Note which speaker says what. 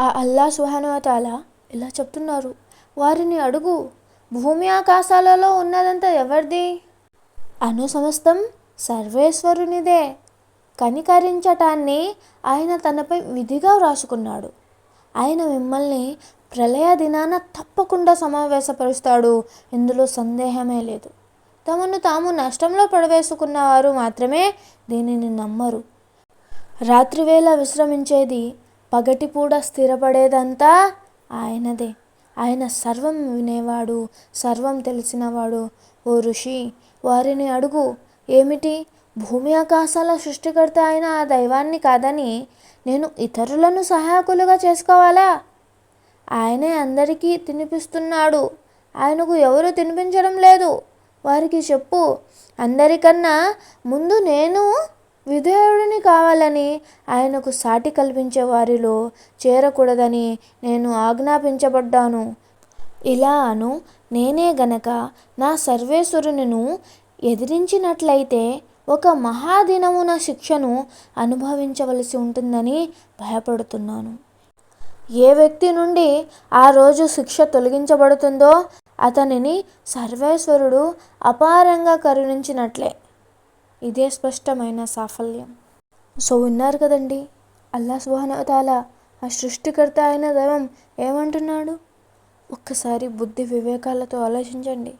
Speaker 1: ఆ అల్లా సుహానువతాల ఇలా చెప్తున్నారు. వారిని అడుగు భూమి ఆకాశాలలో ఉన్నదంతా ఎవరిది? అను సమస్తం సర్వేశ్వరునిదే. కనికరించటాన్ని ఆయన తనపై విధిగా వ్రాసుకున్నాడు. ఆయన మిమ్మల్ని ప్రళయ దినాన తప్పకుండా సమావేశపరుస్తాడు. ఇందులో సందేహమే లేదు. తమను తాము నష్టంలో పడవేసుకున్న వారు మాత్రమే దీనిని నమ్మరు. రాత్రివేళ విశ్రమించేది పగటిపూట స్థిరపడేదంతా ఆయనదే. ఆయన సర్వం వినేవాడు సర్వం తెలిసినవాడు. ఓ ఋషి వారిని అడుగు. ఏమిటి? భూమి ఆకాశాల సృష్టికర్త అయిన ఆ దైవాన్ని కాదని నేను ఇతరులను సహాయకులుగా చేసుకోవాలా? ఆయనే అందరికీ తినిపిస్తున్నాడు. ఆయనకు ఎవరు తినిపించడం లేదు. వారికి చెప్పు. అందరికన్నా ముందు నేను విధేయుడిని కావాలని ఆయనకు సాటి కల్పించే వారిలో చేరకూడదని నేను ఆజ్ఞాపించబడ్డాను. ఇలా అను. నేనే గనక నా సర్వేశ్వరునిను ఎదిరించినట్లయితే ఒక మహాదినమున శిక్షను అనుభవించవలసి ఉంటుందని భయపడుతున్నాను. ఏ వ్యక్తి నుండి ఆ రోజు శిక్ష తొలగించబడుతుందో అతనిని సర్వేశ్వరుడు అపారంగా కరుణించినట్లే. ఇదే స్పష్టమైన సాఫల్యం. సో విన్నారు కదండి? అల్లా సుహానవతాల ఆ సృష్టికర్త అయిన దైవం ఏమంటున్నాడు? ఒక్కసారి బుద్ధి వివేకాలతో ఆలోచించండి.